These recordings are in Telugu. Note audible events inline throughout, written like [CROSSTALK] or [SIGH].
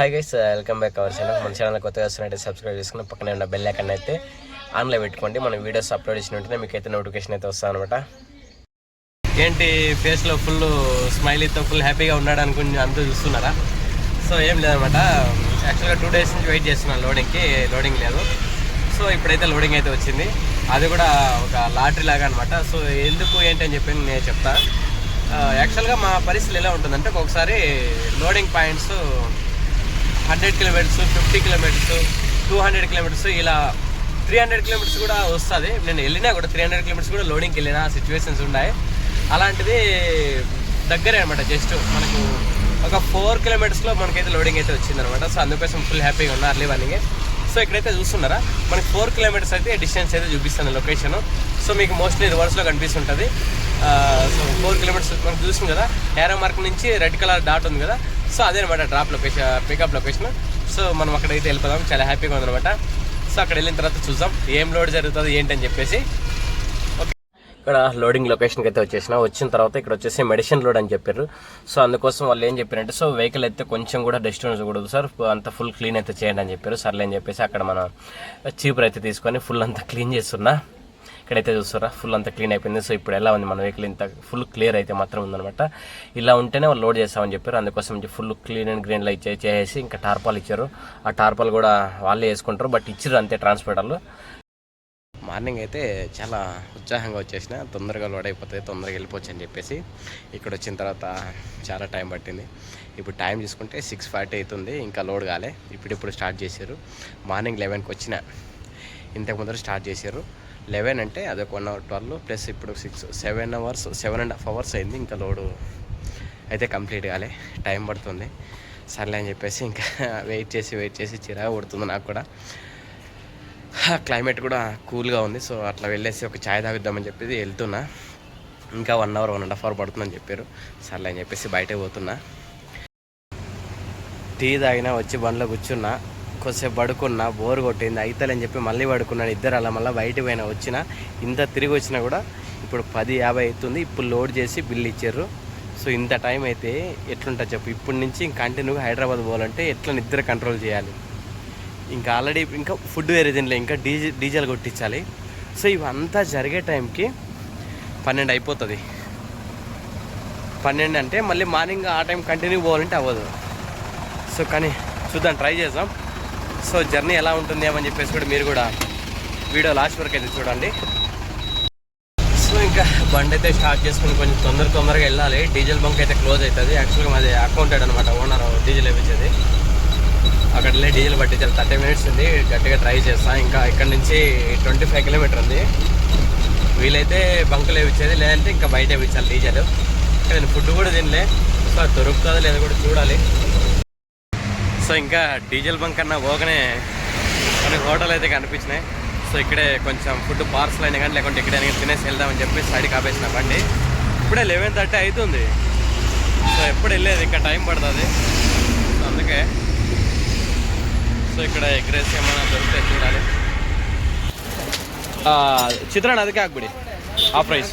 Hi guys welcome back our channel మన ఛానల్ కొత్తగా వస్తున్నట్టు సబ్స్క్రైబ్ చేసుకుని పక్కనే ఉన్న బెల్ ఐకన్ అయితే ఆన్లో పెట్టుకోండి. మన వీడియోస్ అప్లోడ్ చేసిన వెంటనే మీకు అయితే నోటిఫికేషన్ అయితే వస్తాను అనమాట ఏంటి ఫేస్లో ఫుల్ స్మైలీతో ఫుల్ హ్యాపీగా ఉన్నాడు అనుకుని అంతా చూస్తున్నారా? సో ఏం లేదనమాట యాక్చువల్గా టూ డేస్ నుంచి వెయిట్ చేస్తున్నాను లోడింగ్కి లోడింగ్ లేదు. సో ఇప్పుడైతే లోడింగ్ అయితే వచ్చింది. అది కూడా ఒక లాటరీ లాగా అనమాట సో ఎందుకు ఏంటి అని చెప్పి నేను చెప్తా. Uh, యాక్చువల్గా మా పరిస్థితులు ఎలా ఉంటుందంటే ఒక్కొక్కసారి loading points hundred kilometres fifty kilometres two hundred kilometres ఇలా త్రీ హండ్రెడ్ కిలోమీటర్స్ కూడా వస్తుంది. నేను వెళ్ళినా కూడా త్రీ హండ్రెడ్ కిలోమీటర్స్ కూడా లోడింగ్కి వెళ్ళిన సిచ్యువేషన్స్ ఉన్నాయి. అలాంటిది దగ్గరే అనమాట జస్ట్ మనకు ఒక ఫోర్ కిలోమీటర్స్లో మనకైతే లోడింగ్ అయితే వచ్చిందనమాట సో అందుకోసం ఫుల్ హ్యాపీగా ఉన్నా అర్లీ మార్నింగ్ సో ఇక్కడైతే చూస్తున్నారా? మనకి ఫోర్ కిలోమీటర్స్ అయితే డిస్టెన్స్ అయితే చూపిస్తుంది లొకేషన్ సో మీకు మోస్ట్లీ రివర్స్లో కనిపిస్తుంటుంది. సో ఫోర్ కిలోమీటర్స్ మనకు చూసాం కదా ఏరో మార్క్ నుంచి రెడ్ కలర్ డాట్ ఉంది కదా. సో అదే అనమాట drop location pickup location so మనం అక్కడైతే వెళ్ళిపోదాం చాలా హ్యాపీగా ఉందనమాట సో అక్కడ వెళ్ళిన తర్వాత చూద్దాం. ఏం లోడ్ జరుగుతుంది ఏంటని చెప్పేసి. ఇక్కడ లోడింగ్ లొకేషన్కి అయితే వచ్చేసిన. వచ్చిన తర్వాత ఇక్కడ వచ్చేసి మెడిసిన్ లోడ్ అని చెప్పారు సో అందుకోసం వాళ్ళు ఏం చెప్పారంటే సో వెహికల్ అయితే కొంచెం కూడా డస్ట్ ఉండకూడదు సార్. అంత ఫుల్ క్లీన్ అయితే చేయండి అని చెప్పారు సర్లే అని చెప్పేసి అక్కడ మనం చీపర్ అయితే తీసుకొని ఫుల్ అంతా క్లీన్ చేస్తున్నా. ఇక్కడైతే చూస్తారా ఫుల్ అంతా క్లీన్ అయిపోయింది. సో ఇప్పుడు ఎలా ఉంది మన వెహికల్ ఇంత ఫుల్ క్లియర్ అయితే మాత్రం ఉందనమాట ఇలా ఉంటేనే వాళ్ళు లోడ్ చేస్తామని చెప్పారు అందుకోసం full clean and green light చేసేసి ఇంకా టార్పాలు ఇచ్చారు. ఆ టార్పాల్ కూడా వాళ్ళే వేసుకుంటారు. బట్ ఇచ్చారు అంతే ట్రాన్స్పోర్టర్లు మార్నింగ్ అయితే చాలా ఉత్సాహంగా వచ్చేసిన. తొందరగా లోడ్ అయిపోతుంది తొందరగా వెళ్ళిపోవచ్చు అని చెప్పేసి ఇక్కడ వచ్చిన తర్వాత చాలా టైం పట్టింది. ఇప్పుడు టైం చూసుకుంటే సిక్స్ ఫార్టీ అవుతుంది ఇంకా లోడ్ కాలే. ఇప్పుడిప్పుడు స్టార్ట్ చేశారు. మార్నింగ్ లెవెన్కి వచ్చిన ఇంతకు ముందర స్టార్ట్ చేశారు. లెవెన్ అంటే అదొక వన్ అవర్ ట్వెల్వ్ ప్లస్ ఇప్పుడు six seven hours seven and half hours అయింది ఇంకా లోడు అయితే కంప్లీట్ కాలే. టైం పడుతుంది. సర్లే అని చెప్పేసి ఇంకా [LAUGHS] వెయిట్ చేసి వెయిట్ చేసి చిరాగా పడుతుంది నాకు కూడా. క్లైమేట్ కూడా కూల్గా ఉంది సో అట్లా వెళ్ళేసి ఒక ఛాయ్ తాగిద్దామని చెప్పేసి వెళ్తున్నా. ఇంకా one hour one and half hour పడుతుందని చెప్పారు. సర్లే అని చెప్పేసి బయటే పోతున్నా. టీ తాగినా వచ్చి బండ్లో కూర్చున్నా కొద్దిసేపు పడుకున్నా బోర్ కొట్టింది అయితలేని చెప్పి మళ్ళీ పడుకున్నాను. ఇద్దరు అలా మళ్ళీ బయట పోయినా వచ్చిన ఇంత తిరిగి వచ్చినా కూడా ఇప్పుడు పది యాభై అవుతుంది. ఇప్పుడు లోడ్ చేసి బిల్ ఇచ్చారు. సో ఇంత టైం అయితే ఎట్లుంటుంది చెప్పు? ఇప్పటి నుంచి కంటిన్యూగా హైదరాబాద్ పోవాలంటే ఎట్లా నిద్ర కంట్రోల్ చేయాలి? ఇంకా ఆల్రెడీ ఇంకా ఫుడ్ వేరే తినలే ఇంకా డీజే డీజిల్ కొట్టించాలి. సో ఇవంతా జరిగే టైంకి పన్నెండు అయిపోతుంది. పన్నెండు అంటే మళ్ళీ మార్నింగ్ ఆ టైం కంటిన్యూ పోవాలంటే అవ్వదు. సో కానీ చూద్దాం ట్రై చేద్దాం. సో జర్నీ ఎలా ఉంటుంది ఏమని చెప్పేసి కూడా మీరు కూడా వీడియో లాస్ట్ వరకు అయితే చూడండి. సో ఇంకా బండి అయితే స్టార్ట్ చేసుకుని కొంచెం తొందర తొందరగా వెళ్ళాలి. డీజిల్ బంక్ అయితే క్లోజ్ అవుతుంది. యాక్చువల్గా మాది అకౌంటెడ్ అనమాట ఓనర్ డీజిల్ వేయించేది అక్కడ డీజిల్ పట్టించాలి. థర్టీ మినిట్స్ ఉంది. గట్టిగా ట్రై చేస్తాను ఇంకా ఇక్కడ నుంచి ట్వంటీ ఫైవ్ కిలోమీటర్ ఉంది. వీలైతే బంకులు ఇచ్చేది? లేదంటే ఇంకా బయట ఇచ్చాలి? డీజిల్. నేను ఫుడ్ కూడా తినలే. సో దొరుకుతుందో లేదో కూడా చూడాలి. సో ఇంకా డీజిల్ బంక్ అన్న పోగానే కొన్ని హోటల్ అయితే కనిపించినాయి. సో ఇక్కడే కొంచెం ఫుడ్ పార్సల్ అయినా కానీ లేకుంటే ఇక్కడే తినేసి వెళ్దామని చెప్పి సైడ్కి ఆపేసిన బండి. ఇప్పుడే లెవెన్ థర్టీ అవుతుంది. సో ఎప్పుడు వెళ్ళేది? ఇంకా టైం పడుతుంది. సో అందుకే సో ఇక్కడ ఎగ్ రైస్ ఏమైనా దొరికితే చూడాలి. చిత్రాన్ని ಅದಕ್ಕೆ ಹಾಕ್ಬಿಡಿ ಆ ಪ್ರೈಸ್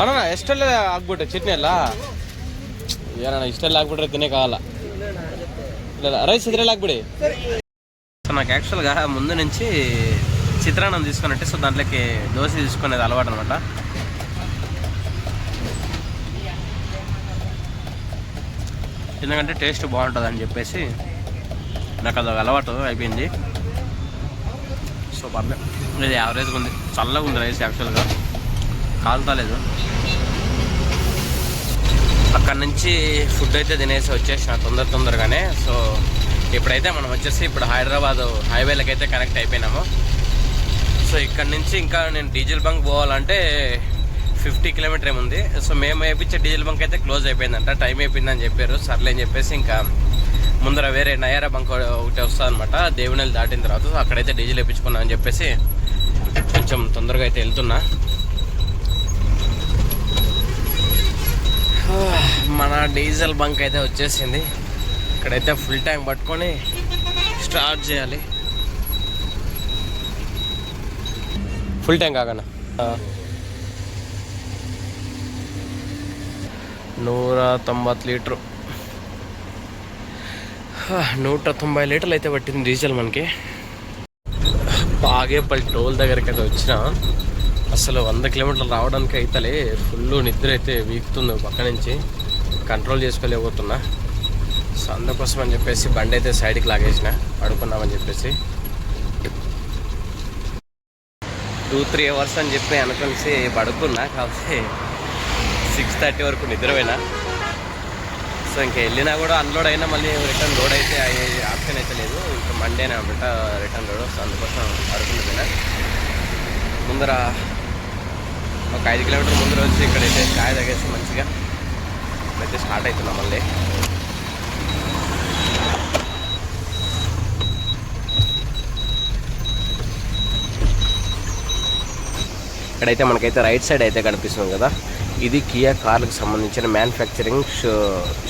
ಅಣ್ಣ ಎಷ್ಟೆಲ್ಲ ఆకుబుట్ట చట్నీ ఎలా ಏನಣ್ಣ ಇಷ್ಟೆಲ್ಲ తినే కావాలా? రైస్ ఇద్దరేలా హాక్బిడి సో నాకు యాక్చువల్గా ముందు నుంచి చిత్రాన్నం తీసుకున్నట్టే సో దాంట్లోకి దోశ తీసుకునేది అలవాటు అనమాట ఎందుకంటే టేస్ట్ బాగుంటుంది అని చెప్పేసి నాకు అది అలవాటు అయిపోయింది. సో పర్లేదు ఇది యావరేజ్గా ఉంది. చల్లగా ఉంది రైస్ యాక్చువల్గా కాలుతాలేదు. అక్కడ నుంచి ఫుడ్ అయితే తినేసి వచ్చేసిన తొందర తొందరగానే. సో ఇప్పుడైతే మనం వచ్చేసి ఇప్పుడు హైదరాబాద్ హైవేలకు అయితే కనెక్ట్ అయిపోయినాము. సో ఇక్కడ నుంచి ఇంకా నేను డీజిల్ బంక్ పోవాలంటే ఫిఫ్టీ కిలోమీటర్ ఏముంది సో మేము వేయించే డీజిల్ బంక్ అయితే క్లోజ్ అయిపోయిందంట. టైం అయిపోయిందని చెప్పారు. సర్లే అని చెప్పేసి ఇంకా ముందర వేరే నయారా బంక్ ఒకటి వస్తుంది అనమాట దేవునెల్లి దాటిన తర్వాత అక్కడైతే డీజిల్ వేయించుకున్నా అని చెప్పేసి కొంచెం తొందరగా అయితే వెళ్తున్నా. [SIGHS] మన డీజిల్ బంక్ అయితే వచ్చేసింది. ఇక్కడైతే ఫుల్ ట్యాంక్ పట్టుకొని స్టార్ట్ చేయాలి. ఫుల్ ట్యాంక్ కాకన్నా ನೂರ ತೊಂಬತ್ತು ಲೀಟ್ರು హా, నూట తొంభై లీటర్లు అయితే పట్టింది డీజిల్ మనకి బాగేపల్లి టోల్ దగ్గరికి అయితే వచ్చిన అసలు వంద కిలోమీటర్లు రావడానికి అయితేలే ఫుల్ నిద్ర అయితే వీక్తుంది పక్క నుంచి కంట్రోల్ చేసుకోలేకపోతున్నా సో అందుకోసం అని చెప్పేసి బండి అయితే సైడ్కి లాగేసిన పడుకున్నామని చెప్పేసి టూ త్రీ అవర్స్ అని చెప్పి అనుకుని పడుకున్నా కాకపోతే సిక్స్ థర్టీ వరకు నిద్రపోయినా. సో ఇంకా వెళ్ళినా కూడా అన్లోడ్ అయినా మళ్ళీ రిటర్న్ లోడ్ అయితే అయ్యే ఆప్షన్ అయితే లేదు. ఇంకా మండేనే అనమాట రిటర్న్ లోడ్ సో అందుకోసం పడుకుంటున్నా ముందర ఒక ఐదు కిలోమీటర్ ముందర వచ్చి ఇక్కడైతే కాయ తగేసి మంచిగా అయితే స్టార్ట్ అవుతున్నాం మళ్ళీ. ఇక్కడైతే మనకైతే రైట్ సైడ్ అయితే కనిపిస్తుంది కదా. ఇది కియా కార్లకు సంబంధించిన మ్యానుఫ్యాక్చరింగ్ షో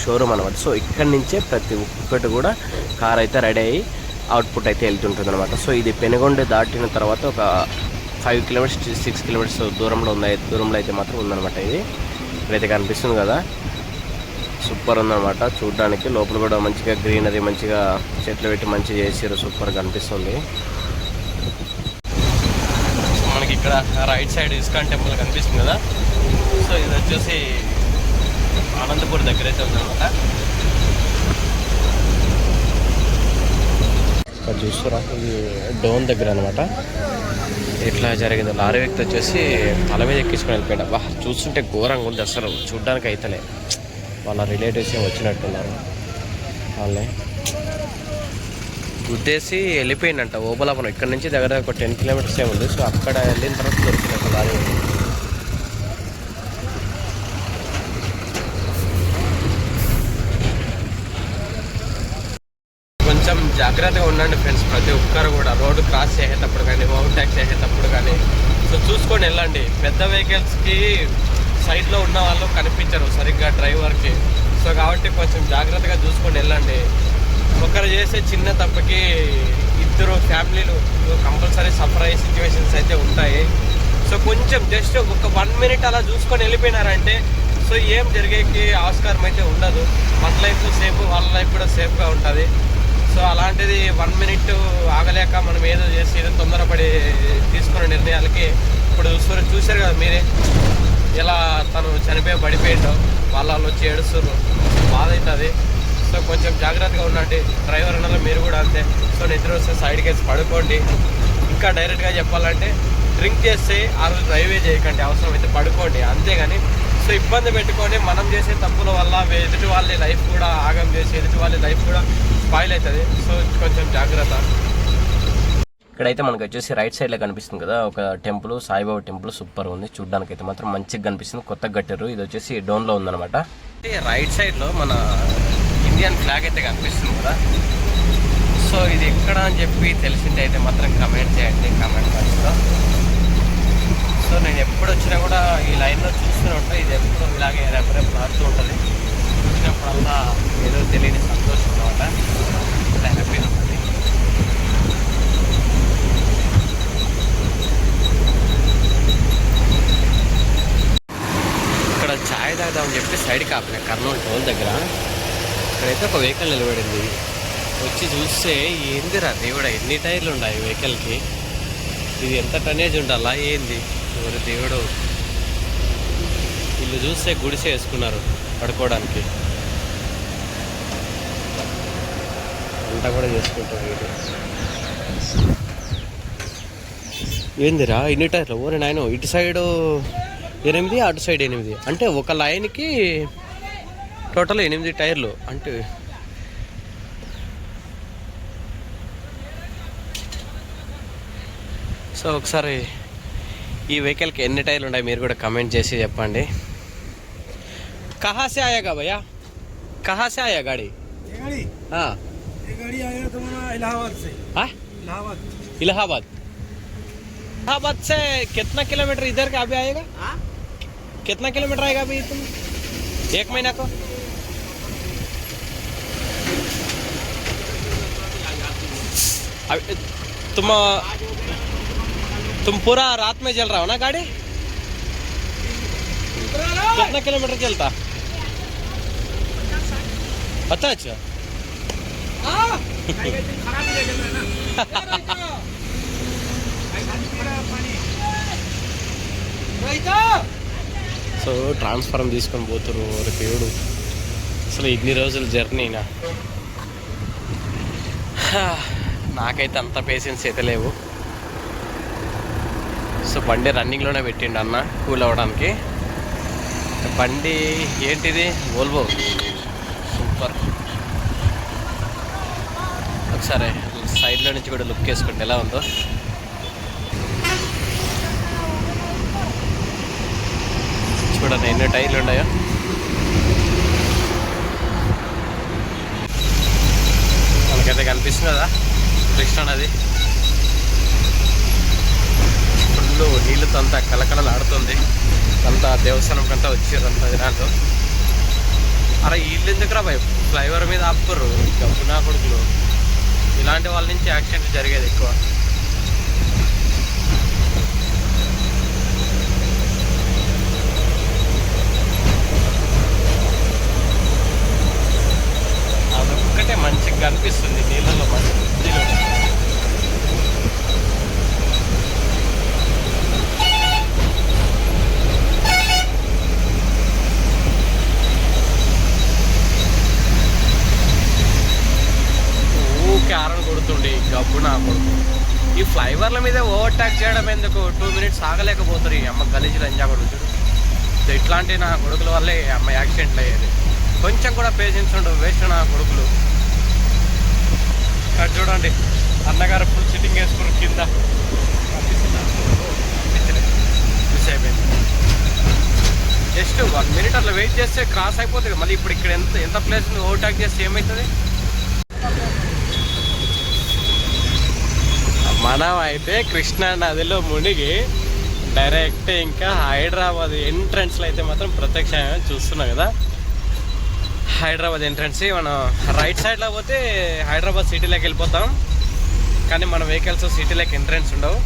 షోరూమ్ అనమాట సో ఇక్కడి నుంచే ప్రతి ఒక్కటి కూడా కార్ అయితే రెడీ అయ్యి అవుట్పుట్ అయితే వెళ్తుంటుంది అనమాట సో ఇది పెనుగొండ దాటిన తర్వాత ఒక ఫైవ్ కిలోమీటర్స్ సిక్స్ కిలోమీటర్స్ దూరంలో ఉంది దూరంలో అయితే మాత్రం ఉందన్నమాట ఇది. ఇప్పుడైతే కనిపిస్తుంది కదా. సూపర్ ఉందన్నమాట. చూడడానికి లోపల కూడా మంచిగా గ్రీనరీ మంచిగా చెట్లు పెట్టి మంచిగా చేసారు సూపర్ కనిపిస్తుంది మనకి ఇక్కడ రైట్ సైడ్ ఇస్కాన్ టెంపుల్ కనిపిస్తుంది కదా. సో ఇది వచ్చేసి అనంతపూర్ దగ్గర అయితే ఉందన్నమాట. ఇక్కడ చూస్తారా ఇది డోన్ దగ్గర అనమాట ఇట్లా జరిగింది. లారీ వ్యక్తి వచ్చేసి తల మీద ఎక్కించుకొని వెళ్ళిపోయాడు. వా చూస్తుంటే ఘోరంగా ఉంది అసలు. చూడ్డానికి అయితలే. వాళ్ళ రిలేటివ్స్ ఏం వచ్చినట్టున్నారు. వాళ్ళే. గుద్దేసి వెళ్ళిపోయిందంట ఓబలాపనం ఇక్కడ నుంచి దగ్గర ఒక టెన్ కిలోమీటర్స్ ఏముంది. సో అక్కడ వెళ్ళిన తర్వాత దొరికినట్టు లారీ కొంచెం జాగ్రత్తగా ఉండండి ఫ్రెండ్స్ ప్రతి ఒక్కరు కూడా రోడ్డు క్రాస్ చేసేటప్పుడు కానీ చేసేటప్పుడు కానీ. సో చూసుకొని వెళ్ళండి. పెద్ద వెహికల్స్కి సైడ్లో ఉన్న వాళ్ళు కనిపించరు సరిగ్గా డ్రైవర్కి సో కాబట్టి కొంచెం జాగ్రత్తగా చూసుకొని వెళ్ళండి. ఒకరు చేసే చిన్న తప్పకి ఇద్దరు ఫ్యామిలీలు కంపల్సరీ సఫర్ అయ్యే సిచ్యువేషన్స్ అయితే ఉంటాయి. సో కొంచెం జస్ట్ ఒక వన్ మినిట్ అలా చూసుకొని వెళ్ళిపోయినారంటే సో ఏం జరిగేకి ఆస్కారం అయితే ఉండదు. మన లైఫ్ సేఫ్ వాళ్ళ లైఫ్ కూడా సేఫ్గా ఉంటుంది. సో అలాంటిది వన్ మినిట్ ఆగలేక మనం ఏదో చేసి ఏదో తొందరపడి తీసుకున్న నిర్ణయాలకి ఇప్పుడు చూసారు చూశారు కదా మీరే ఎలా తను చనిపోయి పడిపోయిండో వాళ్ళ వాళ్ళు వచ్చి ఏడుస్తున్నారు. బాధ అవుతుంది. సో కొంచెం జాగ్రత్తగా ఉండండి. డ్రైవర్ అన్నలో మీరు కూడా అంతే. సో నిద్ర వస్తే సైడ్కి వేసి పడుకోండి. ఇంకా డైరెక్ట్గా చెప్పాలంటే డ్రింక్ చేస్తే ఆ రోజు డ్రైవే చేయకండి. అవసరం అయితే పడుకోండి. అంతేగాని సో ఇబ్బంది పెట్టుకొని మనం చేసే తప్పుల వల్ల ఎదుటి వాళ్ళ లైఫ్ కూడా ఆగం చేసి ఎదుటి వాళ్ళ లైఫ్ కూడా స్పాయిల్ అవుతుంది సో కొంచెం జాగ్రత్త. ఇక్కడైతే మనకి వచ్చేసి రైట్ సైడ్లో కనిపిస్తుంది కదా ఒక టెంపుల్ సాయిబాబా టెంపుల్ సూపర్ ఉంది. చూడడానికి అయితే మాత్రం మంచిగా కనిపిస్తుంది. కొత్తగా కట్టారు ఇది వచ్చేసి డోన్లో ఉందన్నమాట. రైట్ సైడ్లో మన ఇండియన్ ఫ్లాగ్ అయితే కనిపిస్తుంది కదా. సో ఇది ఎక్కడ అని చెప్పి తెలిసింది అయితే మాత్రం కమెంట్ చేయండి. కామెంట్ బాక్స్లో సో నేను ఎప్పుడు వచ్చినా కూడా ఈ లైన్లో చూస్తూనే ఉంటాను ఇది ఎప్పుడు ఇలాగే రెపరెప్ మారుతూ ఉంటుంది. చూసినప్పుడల్లా ఏదో తెలియని సంతోషం అనమాట ఇలా హ్యాపీగా ఉంటుంది. ఇక్కడ ఛాయ్ తాగుదామని చెప్పి సైడ్కి ఆపిన కర్నూలు టోల్ దగ్గర. ఇక్కడైతే ఒక వెహికల్ నిలబడింది. వచ్చి చూస్తే ఏందిరా దేవుడా ఎన్ని టైర్లు ఉన్నాయి వెహికల్కి? ఇది ఎంత టనేజ్ ఉండాలా? ఏంది? ఎవరు దేవుడు? వీళ్ళు చూస్తే గుడిసే వేసుకున్నారు పడుకోవడానికి. వంట కూడా చేసుకుంటారు వీళ్ళు ఏందిరా? ఇన్ని టైర్లు? ఓరే నాయన ఇటు సైడు ఎనిమిది అటు సైడ్ ఎనిమిది. అంటే ఒక లైన్కి టోటల్ ఎనిమిది టైర్లు. అంటే సో ఒకసారి ఈ వెహికల్కి ఎన్ని టైర్లు ఉన్నాయి మీరు కూడా కమెంట్ చేసి చెప్పండి కహా సే ఆయేగా భయ్యా కహా సే ఆయా గాడి ये गाड़ी हाँ ये गाड़ी आएगा तुम्हारा इलाहाबाद से हाँ इलाहाबाद इलाहाबाद इलाहाबाद से कितना किलोमीटर इधर का अभी आएगा कितना किलोमीटर आएगा अभी तुम एक महीना को अभी तुम तुम पूरा रात में चल रहा हो ना गाड़ी कितना किलोमीटर चलता अच्छा अच्छा खराब ही लेके ना సో ట్రాన్స్ఫార్మ్ తీసుకొని పోతారు రేపు ఏడు అసలు ఇన్ని రోజుల జర్నీనా హా, నాకైతే అంత పేషెన్స్ అయితే లేవు సో బండి రన్నింగ్లోనే పెట్టిండు అన్న కూల్ అవ్వడానికి. బండి ఏంటిది? ఓల్వో సూపర్ ఒకసారి సైడ్లో నుంచి కూడా లుక్ వేసుకోండి ఎలా ఉందో. చూడండి ఎన్ని టైర్లు ఉన్నాయో. మనకైతే కనిపిస్తుందా? ఫ్రిక్షన్ అది. ఫుల్ నీళ్ళతో అంతా కలకలలాడుతుంది అంతా దేవస్థానం కంతా వచ్చారు అంతా అరే వీళ్ళు ఎందుకురా భయ ఫ్లైఓవర్ మీద ఆపుకోరు గబ్బునా కొడుకులు. ఇలాంటి వాళ్ళ నుంచి యాక్సిడెంట్ జరిగేది ఎక్కువ అదొక్కటే మంచిగా కనిపిస్తుంది నీళ్ళలో మంచి బుద్ధిలో ఊకే కొడుతుండి కొడుతుండే ఈ గబ్బు నా కొడుకు. ఈ ఫ్లైవర్ల మీద ఓవర్టేక్ చేయడం ఎందుకు? టూ మినిట్స్ ఆగలేకపోతారు ఈ అమ్మ గలీజులు ఎంజాయ్ కొడుకు సో ఇట్లాంటి నా కొడుకుల వల్లే అమ్మ యాక్సిడెంట్లు అయ్యేది. కొంచెం కూడా పేషెన్స్ ఉండవు వేస్ట్ నా కొడుకులు. అది చూడండి అన్నగారు ఫుల్ సిట్టింగ్ వేసుకుని కింద. మిస్ అయిపోయింది. జస్ట్ వన్ మినిట్ అట్లా వెయిట్ చేస్తే క్రాస్ అయిపోతుంది. మళ్ళీ ఇప్పుడు ఇక్కడ ఎంత ఎంత ప్లేస్ ఓవర్టాక్ చేస్తే ఏమవుతుంది మనం అయితే కృష్ణా నదిలో మునిగి డైరెక్ట్ ఇంకా హైదరాబాద్ ఎంట్రన్స్లో అయితే మాత్రం ప్రత్యక్షంగా చూస్తున్నాం కదా. హైదరాబాద్ ఎంట్రన్స్ మనం రైట్ సైడ్లో పోతే హైదరాబాద్ సిటీలోకి వెళ్ళిపోతాం. కానీ మన వెహికల్స్ సిటీలోకి ఎంట్రన్స్ ఉండవు.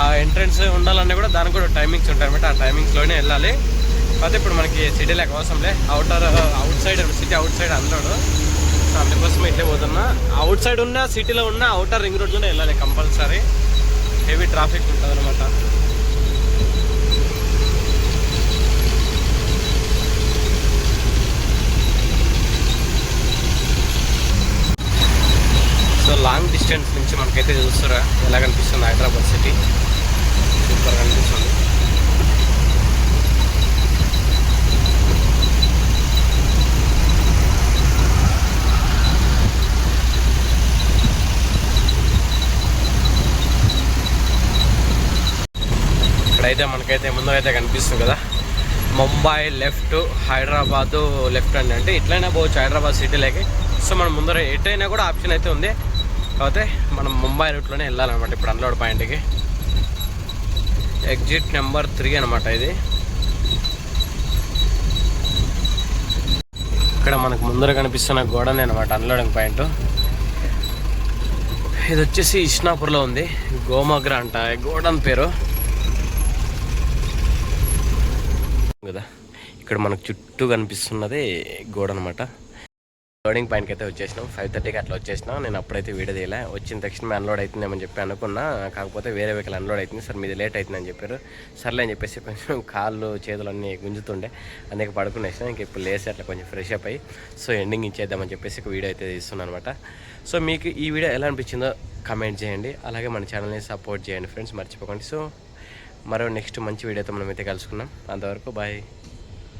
ఆ ఎంట్రన్స్ ఉండాలన్నా కూడా దానికి కూడా టైమింగ్స్ ఉంటాయి అనమాట ఆ టైమింగ్స్లోనే వెళ్ళాలి. అయితే ఇప్పుడు మనకి సిటీలోకి అవసరంలే outer outside city outside అన్నాడు అందుకోసం ఇట్లే పోతున్నా. అవుట్ సైడ్ ఉన్న సిటీలో ఉన్న అవుటర్ రింగ్ రోడ్లోనే వెళ్ళాలి కంపల్సరీ. హెవీ ట్రాఫిక్ ఉంటుంది అనమాట సో లాంగ్ డిస్టెన్స్ నుంచి మనకైతే చూస్తారా ఎలా కనిపిస్తుంది హైదరాబాద్ సిటీ సూపర్ కనిపిస్తుంది అయితే మనకైతే ముందు అయితే కనిపిస్తుంది కదా. ముంబై లెఫ్ట్ హైదరాబాద్ లెఫ్ట్ అండి. అంటే ఇట్లైనా పోవచ్చు హైదరాబాద్ సిటీలోకి సో మనం ముందర ఎటైనా కూడా ఆప్షన్ అయితే ఉంది. కాకపోతే మనం ముంబై రూట్లోనే వెళ్ళాలన్నమాట ఇప్పుడు అన్లోడ్ పాయింట్కి ఎగ్జిట్ నెంబర్ త్రీ అనమాట ఇది. ఇక్కడ మనకు ముందర కనిపిస్తున్న గోడనే అనమాట అన్లోడింగ్ పాయింట్ ఇది వచ్చేసి ఇష్నాపూర్లో ఉంది. గోమగ్ర అంట. గోడన్ పేరు కదా ఇక్కడ మనకు చుట్టూ కనిపిస్తున్నది గోడ అనమాట లోడింగ్ పాయింట్కి అయితే వచ్చేసినాం. ఫైవ్ థర్టీకి అట్లా వచ్చేసినాం. నేను అప్పుడైతే వీడియో తీయలే. వచ్చిన తక్షణమే అన్లోడ్ అవుతుందేమని చెప్పి అనుకున్నా. కాకపోతే వేరే వెహికల్ అన్లోడ్ అవుతుంది. సార్ మీది లేట్ అవుతుందని చెప్పారు. సర్లే అని చెప్పేసి కొంచెం కాళ్ళు చేతులు అన్నీ గుంజుతుండే. అందుకే పడుకునేసిన. ఇంక ఇప్పుడు లేసి అట్లా కొంచెం ఫ్రెష్ అప్ అయ్యి సో ఎండింగ్ ఇచ్చేద్దామని చెప్పేసి ఒక వీడియో అయితే తీస్తున్నాను అనమాట సో మీకు ఈ వీడియో ఎలా అనిపించిందో కమెంట్ చేయండి. అలాగే మన ఛానల్ని సపోర్ట్ చేయండి ఫ్రెండ్స్ మర్చిపోకండి. సో మరో నెక్స్ట్ మంచి వీడియోతో మనం అయితే కలుసుకున్నాం అంతవరకు బాయ్